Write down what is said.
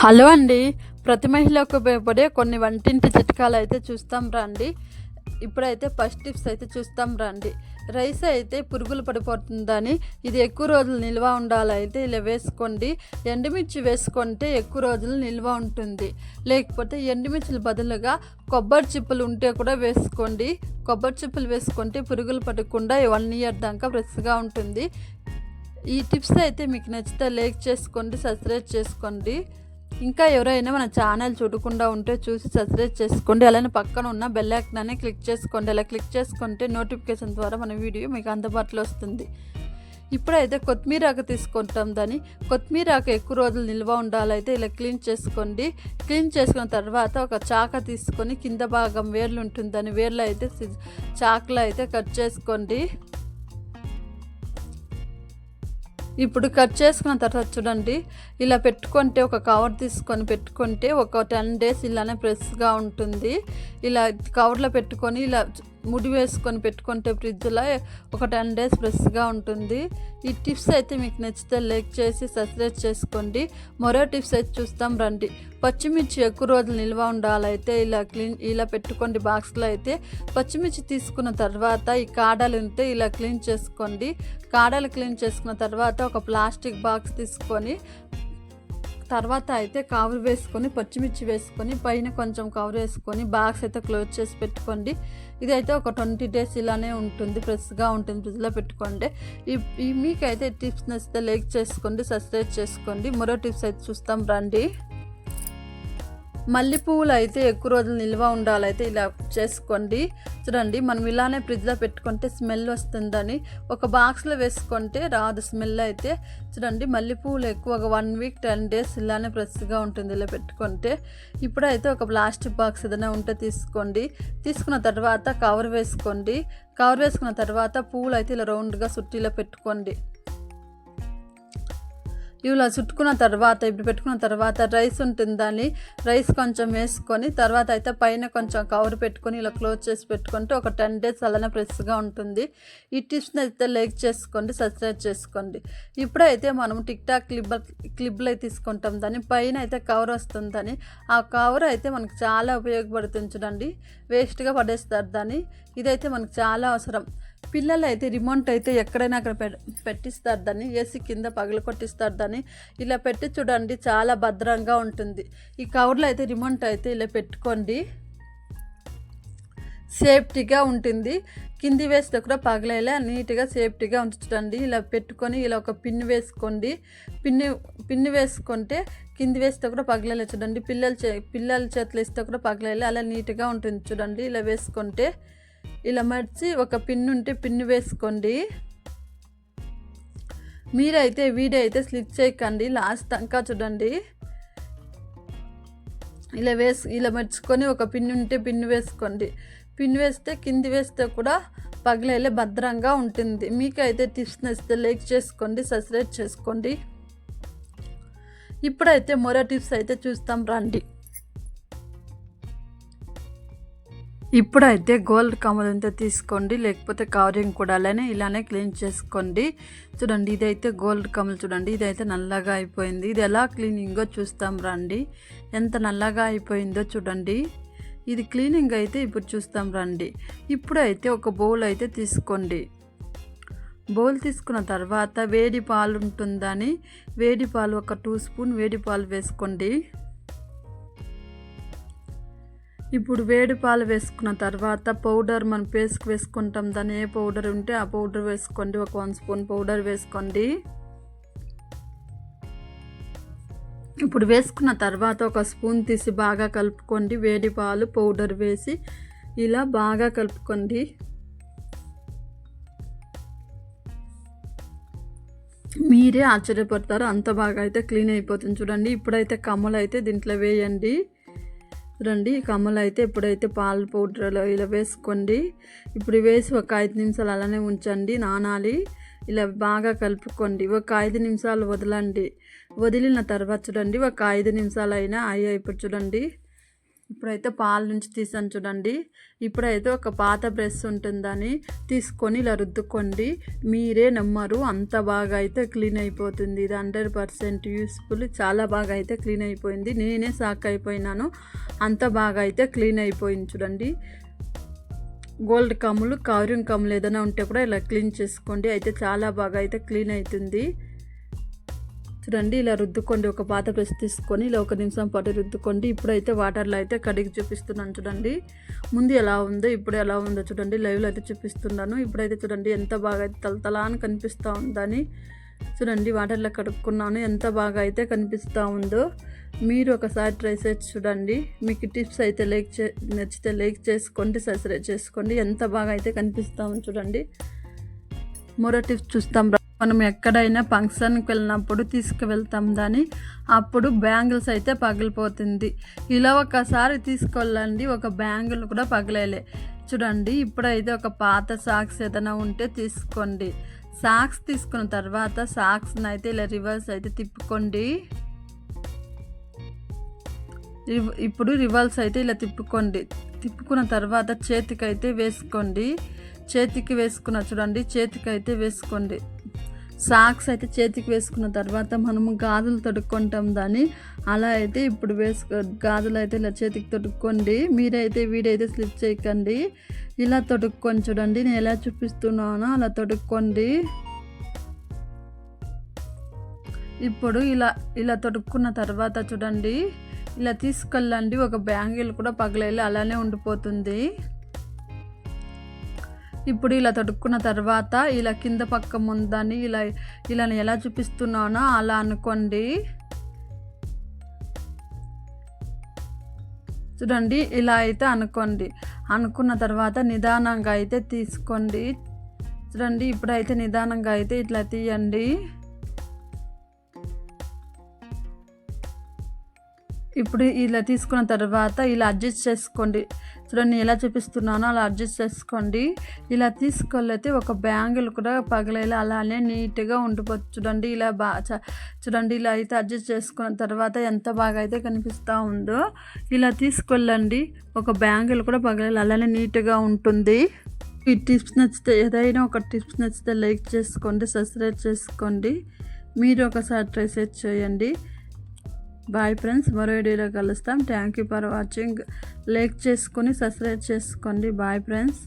Hello అండి. ప్రతి మహిళకు ఉపయోగపడే కొన్ని వంటింటి చిట్కాలు అయితే చూస్తాం రండి. ఇప్పుడైతే ఫస్ట్ టిప్స్ అయితే చూస్తాం రండి. రైస్ అయితే పురుగులు పడిపోతుందని ఇది ఎక్కువ రోజులు నిల్వ ఉండాలైతే ఇలా వేసుకోండి. ఎండుమిర్చి వేసుకుంటే ఎక్కువ రోజులు నిల్వ ఉంటుంది. లేకపోతే ఎండుమిర్చిల బదులుగా కొబ్బరి చిప్పలు ఉంటే కూడా వేసుకోండి. కొబ్బరి చిప్పలు వేసుకుంటే పురుగులు పడకుండా వన్ ఇయర్ దాకా ఫ్రెష్గా ఉంటుంది. ఈ టిప్స్ అయితే మీకు నచ్చితే లైక్ చేసుకోండి సబ్స్క్రైబ్ చేసుకోండి. ఇంకా ఎవరైనా మన ఛానల్ చూడకుండా ఉంటే చూసి సబ్స్క్రైబ్ చేసుకోండి. అలానే పక్కన ఉన్న బెల్ ఐకాన్ని క్లిక్ చేసుకోండి. అలా క్లిక్ చేసుకుంటే నోటిఫికేషన్ ద్వారా మన వీడియో మీకు అందుబాటులో వస్తుంది. ఇప్పుడైతే కొత్తిమీర ఆకు తీసుకుంటాం దాన్ని. కొత్తిమీర ఆకు ఎక్కువ రోజులు నిల్వ ఉండాలైతే ఇలా క్లీన్ చేసుకోండి. క్లీన్ చేసుకున్న తర్వాత ఒక చాక తీసుకొని కింద భాగం వేర్లు ఉంటుంది. దాని వేర్లు అయితే చాకులో అయితే కట్ చేసుకోండి. ఇప్పుడు కట్ చేసుకున్న తర్వాత చూడండి ఇలా పెట్టుకుంటే ఒక కవర్ తీసుకొని పెట్టుకుంటే ఒక టెన్ డేస్ ఇలానే ఫ్రెష్గా ఉంటుంది. ఇలా కవర్లో పెట్టుకొని ఇలా ముడి వేసుకొని పెట్టుకుంటే ఫ్రిడ్జ్లో ఒక టెన్ డేస్ ఫ్రెష్గా ఉంటుంది. ఈ టిప్స్ అయితే మీకు నచ్చితే లైక్ చేసి సబ్స్క్రైబ్ చేసుకోండి. మరో టిప్స్ అయితే చూస్తాం రండి. పచ్చిమిర్చి ఎక్కువ రోజులు నిల్వ ఉండాలైతే ఇలా క్లీన్ ఇలా పెట్టుకోండి బాక్స్లో అయితే. పచ్చిమిర్చి తీసుకున్న తర్వాత ఈ కాడలు ఉంటే ఇలా క్లీన్ చేసుకోండి. కాడలు క్లీన్ చేసుకున్న తర్వాత ఒక ప్లాస్టిక్ బాక్స్ తీసుకొని తర్వాత అయితే కవర్ వేసుకొని పచ్చిమిర్చి వేసుకొని పైన కొంచెం కవర్ వేసుకొని బాక్స్ అయితే క్లోజ్ చేసి పెట్టుకోండి. ఇదైతే ఒక ట్వంటీ డేస్ ఇలానే ఉంటుంది ఫ్రెష్గా ఉంటుంది ఫ్రిడ్జ్లో పెట్టుకోండి. ఈ మీకైతే టిప్స్ నచ్చితే లైక్ చేసుకోండి సబ్స్క్రైబ్ చేసుకోండి. మరో టిప్స్ అయితే చూస్తాం రండి. మల్లెపూలు అయితే ఎక్కువ రోజులు నిల్వ ఉండాలైతే ఇలా చేసుకోండి. చూడండి మనం ఇలానే ఫ్రిడ్జ్లో పెట్టుకుంటే స్మెల్ వస్తుందని ఒక బాక్స్లో వేసుకుంటే రాదు స్మెల్ అయితే. చూడండి మల్లెపూలు ఎక్కువగా వన్ వీక్ టెన్ డేస్ ఇలానే ఫ్రెష్గా ఉంటుంది ఇలా పెట్టుకుంటే. ఇప్పుడైతే ఒక ప్లాస్టిక్ బాక్స్ ఏదైనా ఉంటే తీసుకోండి. తీసుకున్న తర్వాత కవర్ వేసుకోండి. కవర్ వేసుకున్న తర్వాత పూలు అయితే ఇలా రౌండ్గా సుట్టిలో పెట్టుకోండి. ఇలా చుట్టుకున్న తర్వాత ఇప్పుడు పెట్టుకున్న తర్వాత రైస్ ఉంటుందని రైస్ కొంచెం వేసుకొని తర్వాత అయితే పైన కొంచెం కవర్ పెట్టుకొని ఇలా క్లోజ్ చేసి పెట్టుకుంటే ఒక టెన్ డేస్ అలానే ఫ్రెష్గా ఉంటుంది. ఈ టిప్స్ని అయితే లైక్ చేసుకోండి సబ్స్క్రైబ్ చేసుకోండి. ఇప్పుడైతే మనం టిక్ టాక్ క్లిబ్ క్లిప్లు అయితే తీసుకుంటాం. దాని పైన అయితే కవర్ వస్తుందని ఆ కవర్ అయితే మనకు చాలా ఉపయోగపడుతుంది చూడండి. వేస్ట్గా పడేస్తారు దాన్ని. ఇదైతే మనకు చాలా అవసరం. పిల్లలు అయితే రిమోట్ అయితే ఎక్కడైనా అక్కడ పెట్టిస్తారు దాన్ని. ఏసీ కింద పగల కొట్టిస్తారు దాన్ని. ఇలా పెట్టి చూడండి చాలా భద్రంగా ఉంటుంది. ఈ కవర్లో అయితే రిమోట్ అయితే ఇలా పెట్టుకోండి. సేఫ్టీగా ఉంటుంది. కింది వేస్తే కూడా పగలేలా నీట్గా సేఫ్టీగా ఉంచుతండి ఇలా పెట్టుకొని ఇలా ఒక పిన్ వేసుకోండి. పిన్ను పిన్ను వేసుకుంటే కింది వేస్తే కూడా పగలేలా చూడండి. పిల్లల చే పిల్లల చేతులు ఇస్తే కూడా పగలేలా అలా నీట్గా ఉంటుంది చూడండి. ఇలా వేసుకుంటే ఇలా మడిచి ఒక పిన్ ఉంటే పిన్ వేసుకోండి. మీరైతే వీడియో అయితే స్లిప్ చేయకండి లాస్ట్ దాకా చూడండి. ఇలా వేసి ఇలా మర్చుకొని ఒక పిన్ ఉంటే పిన్ వేసుకోండి. పిన్ వేస్తే కింది వేస్తే కూడా పగిలేలే భద్రంగా ఉంటుంది. మీకైతే టిప్స్ నచ్చితే లైక్ చేసుకోండి సబ్స్క్రైబ్ చేసుకోండి. ఇప్పుడైతే మరో టిప్స్ అయితే చూస్తాం రండి. ఇప్పుడైతే గోల్డ్ కమలంతా తీసుకోండి లేకపోతే కవరింగ్ కూడా అలానే ఇలానే క్లీన్ చేసుకోండి. చూడండి ఇదైతే గోల్డ్ కమల్ చూడండి ఇదైతే నల్లగా అయిపోయింది. ఇది ఎలా క్లీనింగో చూస్తాం రండి. ఎంత నల్లగా అయిపోయిందో చూడండి. ఇది క్లీనింగ్ అయితే ఇప్పుడు చూస్తాం రండి. ఇప్పుడైతే ఒక బౌల్ అయితే తీసుకోండి. బౌల్ తీసుకున్న తర్వాత వేడి పాలు ఉంటుందని వేడి పాలు ఒక టూ స్పూన్ వేడి పాలు వేసుకోండి. ఇప్పుడు వేడి పాలు వేసుకున్న తర్వాత పౌడర్ మనం పేస్కి వేసుకుంటాం. దాని ఏ పౌడర్ ఉంటే ఆ పౌడర్ వేసుకోండి. ఒక వన్ స్పూన్ పౌడర్ వేసుకోండి. ఇప్పుడు వేసుకున్న తర్వాత ఒక స్పూన్ తీసి బాగా కలుపుకోండి. వేడి పాలు పౌడర్ వేసి ఇలా బాగా కలుపుకోండి. మీరే ఆశ్చర్యపడతారు. అంత బాగా అయితే క్లీన్ అయిపోతుంది. చూడండి ఇప్పుడైతే కమ్మలు అయితే దీంట్లో వేయండి. రండి కమ్మలు అయితే ఇప్పుడైతే పాల పౌడర్లో ఇలా వేసుకోండి. ఇప్పుడు వేసి ఒక ఐదు నిమిషాలు అలానే ఉంచండి నానాలి. ఇలా బాగా కలుపుకోండి. ఒక ఐదు నిమిషాలు వదలండి. వదిలిన తర్వాత చూడండి ఒక ఐదు నిమిషాలు అయినా అయ్యా ఇప్పుడు చూడండి. ఇప్పుడైతే పాల నుంచి తీసాను చూడండి. ఇప్పుడైతే ఒక పాత బ్రష్ ఉంటుందని తీసుకొని ఇలా రుద్దుకోండి. మీరే నమ్మరు అంత బాగా అయితే క్లీన్ అయిపోతుంది. ఇది హండ్రెడ్ పర్సెంట్ యూస్ఫుల్ చాలా బాగా అయితే క్లీన్ అయిపోయింది. నేనే షాక్ అయిపోయినాను. అంత బాగా అయితే క్లీన్ అయిపోయింది చూడండి. గోల్డ్ కమ్ములు కవరింగ్ కమ్ములు ఏదైనా ఉంటే కూడా ఇలా క్లీన్ చేసుకోండి. అయితే చాలా బాగా అయితే క్లీన్ అవుతుంది. చూడండి ఇలా రుద్దుకోండి ఒక పాత బ్రష్ తీసుకొని ఇలా ఒక నిమిషం పాటు రుద్దుకోండి. ఇప్పుడైతే వాటర్లో అయితే కడిగి చూపిస్తున్నాను చూడండి. ముందు ఎలా ఉందో ఇప్పుడు ఎలా ఉందో చూడండి. లైవ్లో అయితే చూపిస్తున్నాను. ఇప్పుడైతే చూడండి ఎంత బాగా అయితే తలతలా అని కనిపిస్తూ ఉందని చూడండి. వాటర్లో కడుక్కున్నాను ఎంత బాగా అయితే కనిపిస్తూ ఉందో. మీరు ఒకసారి ట్రై చేసి చూడండి. మీకు టిప్స్ అయితే లైక్ చే నచ్చితే లైక్ చేసుకోండి సబ్స్క్రైబ్ చేసుకోండి. ఎంత బాగా అయితే కనిపిస్తామని ఉంది చూడండి. మరో టిప్స్ చూస్తాం మనం ఎక్కడైనా ఫంక్షన్కి వెళ్ళినప్పుడు తీసుకువెళ్తాం దాన్ని అప్పుడు బ్యాంగిల్స్ అయితే పగిలిపోతుంది. ఇలా ఒకసారి తీసుకెళ్ళండి ఒక బ్యాంగిల్ కూడా పగిలేలే. చూడండి ఇప్పుడైతే ఒక పాత సాక్స్ ఏదైనా ఉంటే తీసుకోండి. సాక్స్ తీసుకున్న తర్వాత సాక్స్ని అయితే ఇలా రివర్స్ అయితే తిప్పుకోండి. ఇప్పుడు రివర్స్ అయితే ఇలా తిప్పుకోండి. తిప్పుకున్న తర్వాత చేతికి అయితే వేసుకోండి. చేతికి వేసుకున్న చూడండి చేతికి అయితే వేసుకోండి. సాక్స్ అయితే చేతికి వేసుకున్న తర్వాత మనము గాజులు తొడుక్కుంటాం దాన్ని. అలా అయితే ఇప్పుడు వేసుకో గాజులు అయితే ఇలా చేతికి తొడుక్కోండి. మీరైతే వీడైతే స్లిప్ చేయకండి. ఇలా తొడుక్కొని చూడండి. నేను ఎలా చూపిస్తున్నానో అలా తొడుక్కోండి. ఇప్పుడు ఇలా ఇలా తొడుక్కున్న తర్వాత చూడండి. ఇలా తీసుకెళ్ళండి. ఒక బ్యాంగిల్ కూడా పగలేలి. అలానే ఉండిపోతుంది. ఇప్పుడు ఇలా తడుక్కున్న తర్వాత ఇలా కింద పక్క ముందని ఇలా ఇలా ఎలా చూపిస్తున్నానో అలా అనుకోండి. చూడండి ఇలా అయితే అనుకోండి. అనుకున్న తర్వాత నిదానంగా అయితే తీసుకోండి. చూడండి ఇప్పుడైతే నిదానంగా అయితే ఇట్లా తీయండి. ఇప్పుడు ఇలా తీసుకున్న తర్వాత ఇలా అడ్జస్ట్ చేసుకోండి. చూడండి నేను ఎలా చూపిస్తున్నానో అలా అడ్జస్ట్ చేసుకోండి. ఇలా తీసుకెళ్ళైతే ఒక బ్యాంగిల్ కూడా పగలేలా అలానే నీట్గా ఉండిపోతుంది చూడండి ఇలా బాగా చూడండి ఇలా అయితే అడ్జస్ట్ చేసుకున్న తర్వాత ఎంత బాగా అయితే కనిపిస్తూ ఉందో. ఇలా తీసుకెళ్ళండి. ఒక బ్యాంగిల్ కూడా పగలేలా అలానే నీట్గా ఉంటుంది. ఈ టిప్స్ నచ్చితే ఏదైనా ఒక టిప్స్ నచ్చితే లైక్ చేసుకోండి సబ్స్క్రైబ్ చేసుకోండి. మీరు ఒకసారి ట్రై చేయండి. బాయ్ ఫ్రెండ్స్ మరో వీడియోలో కలుస్తాం. Thank you for watching like చేసుకొని సబ్స్క్రైబ్ చేసుకోండి. Bye friends